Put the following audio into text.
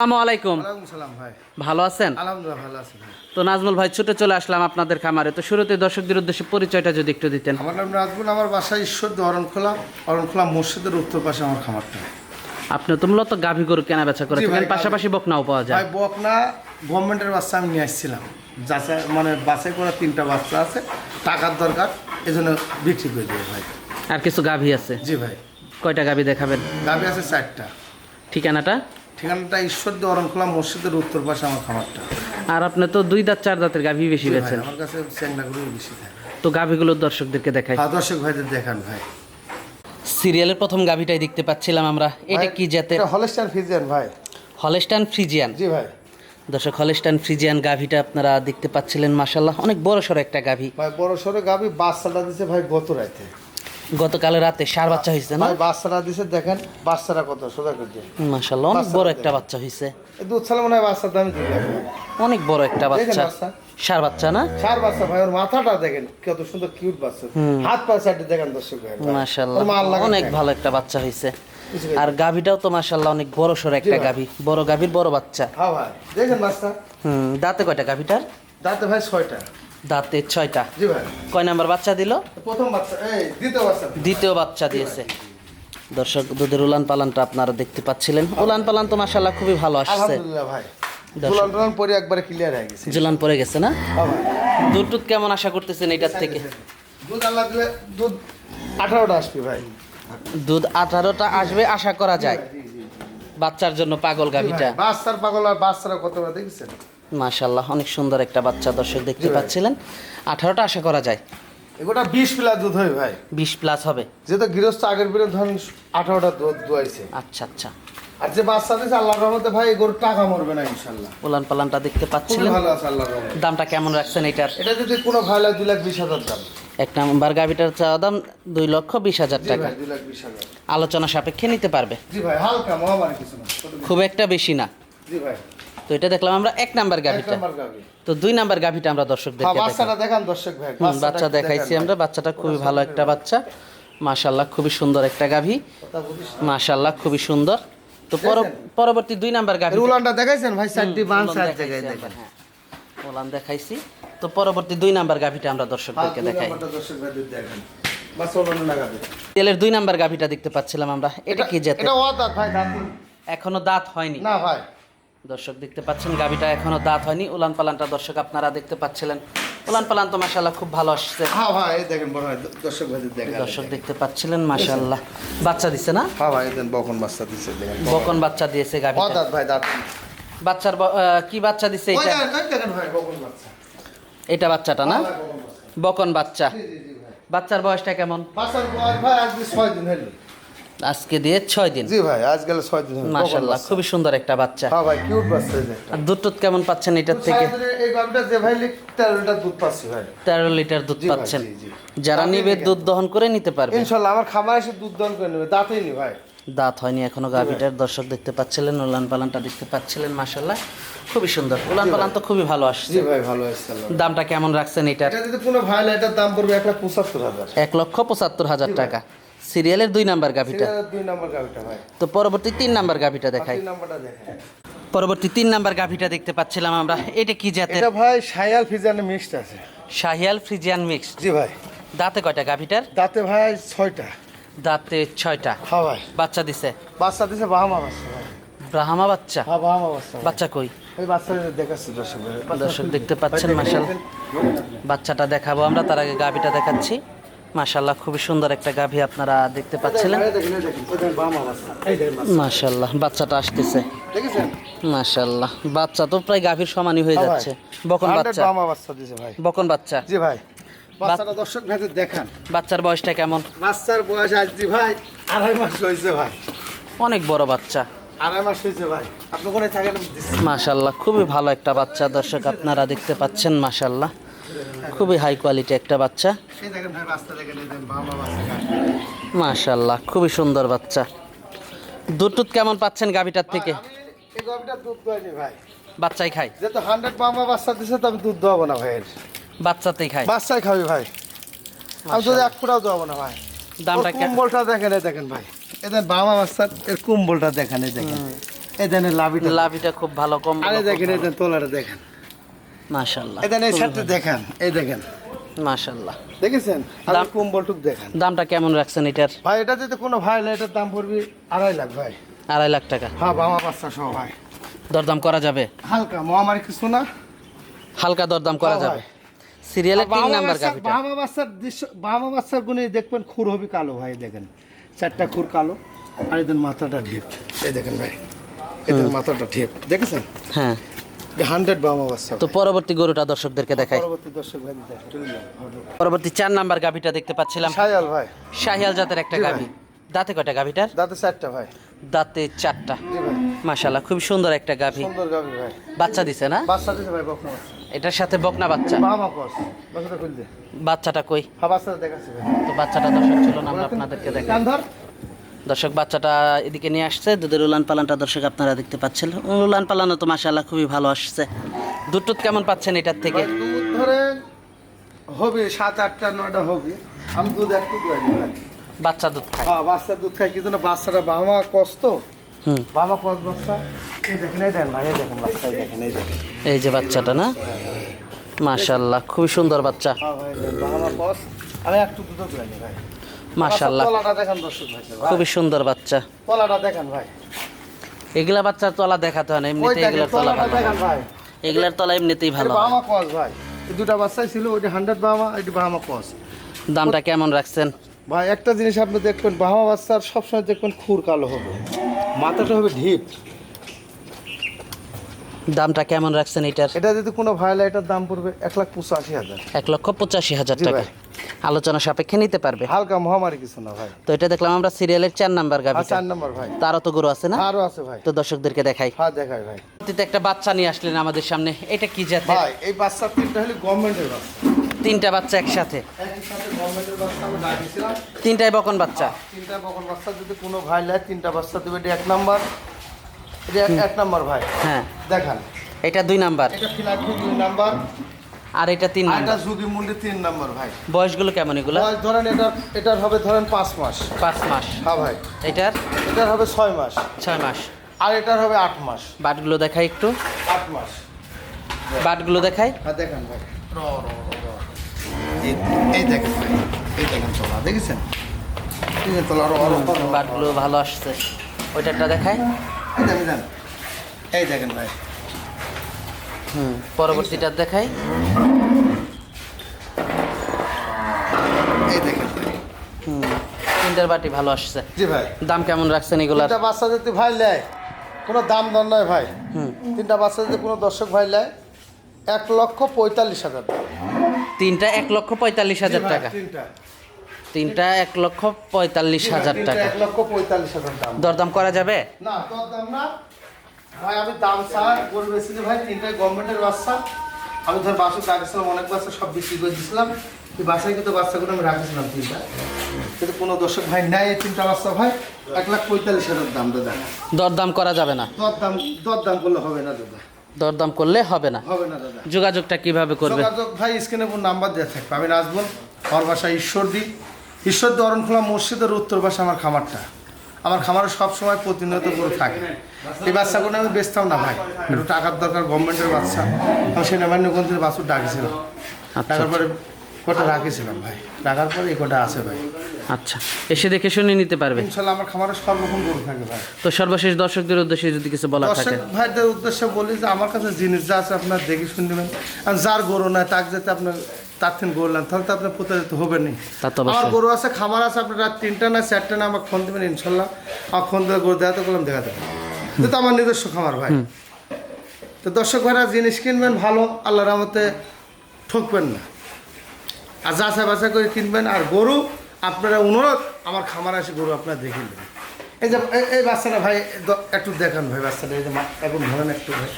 আসসালামু আলাইকুম। ওয়ালাইকুম সালাম ভাই। ভালো আছেন? আলহামদুলিল্লাহ ভালো আছি ভাই। তো নাজমুল ভাই ছুটে চলে আসলাম আপনাদের খামারে। তো শুরুতে দর্শকদের উদ্দেশ্যে পরিচয়টা যদি একটু দিতেন। আমার নাম রাজবুল আমার বাসা ঈশ্বর অরণখোলা অরণখোলা মসজিদের উত্তর পাশে আমার খামারটা। আপনি তো মূলত গাভী গরু কেনা বেচা করে থাকেন পাশাপাশি বকনাও পাওয়া যায়। বকনা গভর্নমেন্টের বাচ্চা আমি নিয়ে আসছিলাম। যাচাই মানে বাছাই করা তিনটা বাচ্চা আছে টাকার দরকার এই জন্য বিক্রি করে দিয়ে ভাই। আর কিছু গাভী আছে? জি ভাই। কয়টা গাভী দেখাবেন? গাভি আছে চারটা। ঠিকানাটা? ঠিকানাটা অরণখোলা মসজিদের উত্তর পাশে আমার খামারটা। আর আপনি তো দুই দাঁত চার দাঁতের গাভী বেশি বেছেন আমার কাছে বেশি থাকে। তো দর্শকদেরকে দেখাই। হ্যাঁ দর্শক ভাইদের দেখান ভাই। সিরিয়ালের প্রথম গাভীটাই দেখতে পাচ্ছিলাম আমরা। এটা কি জাতের? হলেস্টার ফিজিয়ান ভাই। হলেস্টান ফ্রিজিয়ান। জি ভাই। দর্শক হলেস্টান ফ্রিজিয়ান গাভীটা আপনারা দেখতে পাচ্ছিলেন মাসাল্লাহ অনেক বড় সড়ো একটা গাভী। ভাই বড় সড়ো গাভি বাচ্চাটা দিছে ভাই গত রাতে গতকাল রাতে সার বাচ্চা হয়েছে না? ভাই বাচ্চাটা দিছে দেখেন বাচ্চাটা কত সোজা করে দিয়ে মাসাল্লাহ অনেক বড় একটা বাচ্চা হয়েছে। এই দুধ ছাড়া মনে হয় বাচ্চার দামই দিবে অনেক বড় একটা বাচ্চা। বাচ্চা। সার বাচ্চা না? চার বাচ্চা ভাই ওর মাথাটা দেখেন কত সুন্দর কিউট বাচ্চা। হাত পা সাইডে দেখেন দর্শক ভাই মাশাল্লাহ ওর মা আল্লাহ অনেক ভালো একটা বাচ্চা হয়েছে। আর গাভীটাও তো মাশাল্লাহ অনেক বড় সড়ো একটা। গাভী বড় গাভীর বড় বাচ্চা। হ্যাঁ ভাই দেখেন বাচ্চা। হুম দাঁতে কয়টা গাভীটার? দাঁতে ভাই ছয়টা। দাঁতে ছয়টা। কয় নাম্বার বাচ্চা দিল? প্রথম বাচ্চা এই দ্বিতীয় বাচ্চা। দ্বিতীয় বাচ্চা দিয়েছে। দর্শক দুধের উলান পালানটা আপনারা দেখতে পাচ্ছিলেন। উলান পালান তো খুবই ভালো আসছে। ভাই। দর্শক। দুলান টুলান পরে একবারে ক্লিয়ার হয়ে গেছে। জুলান পরে গেছে না? হ্যাঁ দুধ টুধ কেমন আশা করতেছেন এটার থেকে? দুধ আল্লাহ দিলে দুধ আঠারোটা আসবে ভাই। দুধ আঠারোটা আসবে আশা করা যায়। বাচ্চার জন্য পাগল গাভীটা। বাচ্চার পাগল আর বাচ্চারা কতটা দেখছেন? মাশাল্লাহ অনেক সুন্দর একটা বাচ্চা দর্শক দেখতে পাচ্ছিলেন। আঠারোটা আশা করা যায়। এগুলো বিশ প্লাস দুধ হয় ভাই। বিশ প্লাস হবে। যেহেতু গৃহস্থ আগের বিরে ধরেন আঠারোটা দুধ দুয়াইছে। আচ্ছা আচ্ছা। আর যে বাচ্চা দিয়েছে আল্লাহর রহমতে ভাই এগুলো টাকা মরবে না ইনশাল্লাহ উলান পালানটা দেখতে পাচ্ছিলেন। ভালো আছে আল্লাহর রহমতে। দামটা কেমন রাখছেন এটার? এটা যদি কোনো ভাই লাগে দুই লাখ বিশ হাজার দাম। এক নাম্বার গাভিটার চাওয়া দাম দুই লক্ষ বিশ হাজার টাকা। আলোচনা সাপেক্ষে নিতে পারবে। জি ভাই হালকা মহামারী কিছু না খুব একটা বেশি না। জি ভাই। তো এটা দেখলাম আমরা এক নাম্বার এক গাভিটা। তো দুই নাম্বার গাভিটা আমরা হ্যাঁ দর্শকদেরকে দেখাই। বাচ্চাটা দেখান দর্শক ভাই বাচ্চা দেখাইছি আমরা। বাচ্চাটা খুবই ভালো একটা বাচ্চা। মাশাল্লাহ খুবই সুন্দর একটা গাভী। মাশাল্লাহ খুবই সুন্দর। তো পর- পরবর্তী দুই নাম্বার গাভী। উলানটা দেখাইছেন ভাই? উলান চার দেখাইছি জায়গায় দেখেন। হ্যাঁ। উলান দেখাইছি। তো পরবর্তী দুই নাম্বার গাভিটা আমরা দর্শকদেরকে দেখাই। দর্শক তেলের দুই নাম্বার গাভিটা দেখতে পাচ্ছিলাম আমরা। এটা কি জাতের? এটা ওয়াদাত ভাই দাঁতি এখনও দাঁত হয়নি। না ভাই। দর্শক দেখতে পাচ্ছেন গাভিটা এখনও দাঁত হয়নি। উলান পালানটা দর্শক আপনারা দেখতে পাচ্ছিলেন। উলান পালান তো মাশাল্লাহ খুব ভালো আসছে। হ্যাঁ ভাই দেখেন বড় ভাই দর্শক ভাইদের দেখেন। দর্শক দেখতে পাচ্ছিলেন মাশাল্লাহ বাচ্চা দিছে না? হ্যাঁ ভাই বকন বাচ্চা দিচ্ছে দেখেন বকন। বাচ্চা দিয়েছে গাভিটা ওয়াদাত ভাই দাঁত। বাচ্চার কি বাচ্চা দিছে এটা দেখেন ভাই বকন বাচ্চা। এটা বাচ্চাটা না? হ্যাঁ, বকন বাচ্চা। জি জি জি ভাই। বাচ্চার বয়সটা কেমন? বাচ্চার বয়স ভাই আজকে ছয় দিন হলো আজকে দিয়ে ছয় দিন। জি ভাই ছয় দিন বাচ্চা। খুবই সুন্দর একটা বাচ্চা। হ্যাঁ ভাই কিউট বাচ্চা। আর দুধ টুধ কেমন পাচ্ছেন এটার থেকে? এই গাভিটা যে ভাই লিখ তেরো লিটার দুধ পাচ্ছি ভাই। তেরো লিটার দুধ পাচ্ছেন। যারা নিবে দুধ দহন করে নিতে পারবে। ইনশাল্লাহ আমার খামার এসে দুধ দান করে নেবে দাঁতেই নি ভাই। দাঁত হয়নি এখনও গাভিটার দর্শক দেখতে পাচ্ছিলেন উলান পালানটা দেখতে পাচ্ছিলেন মাশাল্লাহ খুবই সুন্দর। উলান পালান তো খুবই ভালো আসছে। জি ভাই ভালো আল্লাহ। দামটা কেমন রাখছেন এটার? এটা যদি কোনো ভাই এটার দাম পড়বে এক লাখ পঁচাত্তর হাজার। এক লক্ষ পঁচাত্তর হাজার টাকা। সিরিয়ালের দুই নাম্বার গাভিটা। দুই নম্বর গাভিটা ভাই। তো পরবর্তী তিন নাম্বার গাভিটা দেখাই তিন নম্বরটা দেখেন। পরবর্তী তিন নাম্বার গাভিটা দেখতে পাচ্ছিলাম আমরা। এটা কি জাতের? এটা ভাই সায়াল ফিজানে মিক্সড আছে। Sahiwal Friesian mixed. জি ভাই। দাঁতে কয়টা গাভিটার? দাঁতে ভাই ছয়টা। দাঁতে ছয়টা। হ্যাঁ ভাই বাচ্চা দিছে? বাচ্চা দিছে বাহামা বাচ্চা ব্রাহ্মা বাচ্চা? হ্যাঁ বাহামা বাচ্চা বাচ্চা কই? ওই বাচ্চা দেখাচ্ছি দর্শক দর্শক দেখতে পাচ্ছেন ভাই, বাচ্চাটা দেখাবো আমরা তার আগে গাভিটা দেখাচ্ছি। মাশাল্লাহ খুবই সুন্দর একটা গাভি আপনারা দেখতে পাচ্ছিলেন। মাশাল্লাহ বাচ্চাটা আসতেছে? মাশাল্লাহ বাচ্চা তো প্রায় গাভীর সমানই হয়ে যাচ্ছে। বকন বাচ্চা। বকন বাচ্চা। জি ভাই বাচ্চাটা দর্শক ভাইদের দেখান। বাচ্চার বয়সটা কেমন? বাচ্চার বয়স আজ জি ভাই আড়াই মাস হয়েছে ভাই। অনেক বড় বাচ্চা। মাশাল্লাহ খুবই ভালো একটা বাচ্চা দর্শক আপনারা দেখতে পাচ্ছেন মাশাল্লাহ খুবই হাই কোয়ালিটি একটা বাচ্চা। মাশাল্লাহ খুবই সুন্দর বাচ্চা। দুধ টুধ কেমন পাচ্ছেন গাভিটার থেকে? বাচ্চাই খায়। যেহেতু হান্ড্রেড বাহামা বাচ্চা দিছে তো আমি দুধ দোয়াবো না ভাই। এর। বাচ্চাতেই খায়। বাচ্চাই খাবি ভাই। আমি যদি এক ফুটাও দোয়াবো না ভাই। দামটা কুম্বলটা দেখেন দেখেন ভাই। এদের বাবা বাচ্চার এর কুম্বলটা দেখেন দেখেন। এই দেন লাভিটা। লাভিটা খুব ভালো কম আরে দেখেন এই দেন তোলাটা দেখেন। মাশাল্লাহ এই দেন শার্টটা দেখেন এই দেখেন। মাশাল্লাহ দেখেছেন? দাম- কম্বলটুক দেখেন। দামটা কেমন রাখছেন এটার? ভাই এটা যদি কোনো ভাই না এটার দাম পড়বে আড়াই লাখ ভাই। আড়াই লাখ টাকা। হ্যাঁ বাবা বাচ্চা সহ ভাই। দরদাম করা যাবে? হালকা মহামারী কিছু না? হালকা দরদাম করা হ্যাঁ, যাবে। সিরিয়ালের তিন নাম্বার বাচ্চা- বাবা বাচ্চার দৃশ্য বাবা বাচ্চার গুণে দেখবেন খুর হবে কালো ভাই দেখেন। চারটা খুর কালো আর এদের মাথাটা ঢেপ। এই দেখেন ভাই। এদের মাথাটা ঢেপ। দেখেছেন? হ্যাঁ। হান্ড্রেড বাবা বাচ্চা তো পরবর্তী গরুটা দর্শকদেরকে দেখাই। পরবর্তী দর্শক ভাই পরবর্তী চার নাম্বার গাভিটা দেখতে পাচ্ছিলাম। সায়াল ভাই। শাহিয়াল জাতের একটা জি দাঁতে কয়টা গাভিটার? দাঁতে চারটা ভাই। দাঁতে চারটা। জি ভাই। খুব সুন্দর একটা গাভি। সুন্দর গাভি ভাই। বাচ্চা দিছে না? বাচ্চা দিতে ভাই বকনা এটার সাথে বকনা বাচ্চা? বাবা কস বাচ্চাটা কই? হ্যাঁ বাচ্চাটা দেখাচ্ছি ভাই। তো বাচ্চাটা দর্শক ছিল না আমরা আপনাদেরকে দেখাই। দর্শক বাচ্চাটা এদিকে নিয়ে আসছে। দুধের উলান পালানটা দর্শক আপনারা দেখতে পাচ্ছেন। উলান পালানো তো মাশাল্লাহ খুবই ভালো আসছে। দুধ টুধ কেমন পাচ্ছেন এটার থেকে? দুধ ধরেন হবে সাত আটটা নয়টা হবে। আমি দুধ একটু বাচ্চা দুধ খায়। হ্যাঁ বাচ্চার দুধ খাই কিন্তু বাচ্চাটা বাবা কষ্ট? হুম। বাবা কস বাচ্চা? এই বাচ্চা যে বাচ্চাটা না? মাশাল্লাহ খুবই সুন্দর বাচ্চা। হ্যাঁ আমি একটু দুধ ভাই। মাশাল্লাহ তলাটা দেখেন দর্শক ভাই ভাই। খুবই সুন্দর বাচ্চা। তলাটা দেখেন ভাই। এগুলা বাচ্চার তলা দেখাতে হয় না এমনিতে এগুলার তলা ভালো। এগুলার তলা এমনিতেই ভালো। বাবা হয়। মা কস ভাই। এই দুটা বাচ্চাই ছিল ওইটা হান্ড্রেড বাবা মা এটি বাবা মা কস দামটা কেমন রাখছেন? ভাই একটা জিনিস আপনি দেখবেন বাবা বাচ্চার সবসময় দেখবেন খুর কালো হবে। মাথাটা হবে ঢিপ। দামটা কেমন রাখছেন এটার? এটা যদি কোনো ভাইলা এটার দাম পড়বে এক লাখ পঁচাশি হাজার। এক লক্ষ পঁচাশি হাজার টাকা। আলোচনা সাপেক্ষে নিতে পারবে। হালকা মহামারী কিছু না ভাই। তো এটা দেখলাম আমরা সিরিয়ালের চার নাম্বার আর চার নম্বর ভাই। তারও তো গরু আছে না? আরও আছে ভাই। তো দর্শকদেরকে দেখাই। হ্যাঁ দেখাই ভাই। পরবর্তীতে একটা বাচ্চা নিয়ে আসলেন আমাদের সামনে। এটা কি জাতের? ভাই এই বাচ্চার তিনটা হলে গভর্নমেন্টের বাচ্চা। তিনটা বাচ্চা একসাথে। বাচ্চা তিনটাই বকন বাচ্চা। তিনটা বকন বাচ্চা। যদি কোনো ভাই নেয় তিনটা বাচ্চা দেবে। এটা এক নাম্বার। এটা এক- নাম্বার ভাই। হ্যাঁ। দেখান। এটা দুই নাম্বার। এটা ফিলাকপি দুই নাম্বার। আর এটা তিন এটা ঝুঁকি মুন্ডি তিন নাম্বার ভাই। বয়সগুলো কেমন এগুলো? বয়স ধরেন এটা এটার হবে ধরেন পাঁচ মাস। পাঁচ মাস। হ্যাঁ ভাই। এটার? এটার হবে ছয় মাস। ছয় মাস। আর এটার হবে আট মাস। বাটগুলো দেখাই একটু। আট মাস। বাটগুলো দেখাই। হ্যাঁ দেখেন ভাই। র র র। এই- দেখেন ভাই। এই দেখেন তোলা দেখেছেন। বাটগুলো ভালো আসছে। ওইটারটা এই দেখেন দেখেন। এই দেখেন ভাই। পরবর্তীটা দেখাই। তিনটার বাটি ভালো আসছে। জি ভাই। দাম কেমন রাখছেন এগুলার? তিনটা বাচ্চা যদি ভাই নেয় কোনো দাম দর নয় ভাই। হুম। তিনটা বাচ্চা যদি কোনো দর্শক ভাই নেয় এক লক্ষ পঁয়তাল্লিশ হাজার। টাকা। তিনটা এক লক্ষ পঁয়তাল্লিশ হাজার টাকা। তিনটা। এক লক্ষ পঁয়তাল্লিশ হাজার টাকা। এক লক্ষ পঁয়তাল্লিশ হাজার দাম। দরদাম করা যাবে? না তোর দাম না। ভাই আমি দাম ছাড়া গরু বেশি ভাই তিনটাই গভর্নমেন্টের বাচ্চা। আমি ধর বাসে রাখছিলাম অনেক বাচ্চা সব বিক্রি করে দিয়েছিলাম। এই বাসায় কিন্তু বাচ্চাগুলো আমি রাখছিলাম তিনটা। কিন্তু কোনো দর্শক ভাই নেয় এই তিনটা বাচ্চা ভাই এক লাখ পঁয়তাল্লিশ হাজার দাম দাদা। দরদাম করা যাবে না। দর দাম দর দাম করলে হবে না দাদা। দরদাম করলে হবে না। হবে না দাদা। যোগাযোগটা কীভাবে করবে? যোগাযোগ ভাই স্ক্রিনে নাম্বার দেওয়া থাকবে। আমি আসব আমার বাসা ঈশ্বরদী। ঈশ্বরদী অরণখোলা মসজিদের উত্তর পাশে আমার খামারটা। আমার খামারে সব সময় প্রতিনিয়ত করে থাকে। এই বাচ্চাগুলো আমি বেচতাম না ভাই। একটু টাকার দরকার গভর্নমেন্টের বাচ্চা। আমি সেই নবান্নগঞ্জের বাছুর ডাকিছিলাম। আচ্ছা। টাকার পরে কটা রাখেছিলাম ভাই। টাকার পরে এই কটা আছে ভাই। আচ্ছা। এসে দেখে শুনে নিতে পারবে। ইনশাল্লাহ আমার খামারে সব রকম গরু থাকে ভাই। তো সর্বশেষ দর্শকদের উদ্দেশ্যে যদি কিছু দর্শক থাকে। ভাইদের উদ্দেশ্যে বলি যে আমার কাছে জিনিস যা আছে আপনার দেখে শুনবেন আর যার গরু নয় তাকে যাতে আপনার তার থেকে গরু নেন তাহলে তো আপনার প্রতারিত হবে না। আমার গরু আছে খামার আছে আপনার তিনটা না চারটা না আমাকে ফোন দেবেন ইনশাল্লাহ। আমার ফোন দিয়ে গরু দেখাতে বললাম দেখাতে পারব। কিন্তু তো আমার নিজস্ব খামার ভাই। তো দর্শক ভাইরা জিনিস কিনবেন ভালো আল্লাহ রহমতে ঠকবেন না। আর যাচাই বাছাই করে কিনবেন আর গরু আপনারা অনুরোধ আমার খামার আসে গরু আপনারা দেখে নেবেন। এই যে এই- বাচ্চাটা ভাই একটু দেখান ভাই বাচ্চাটা এই যে এখন ধরেন একটু ভাই।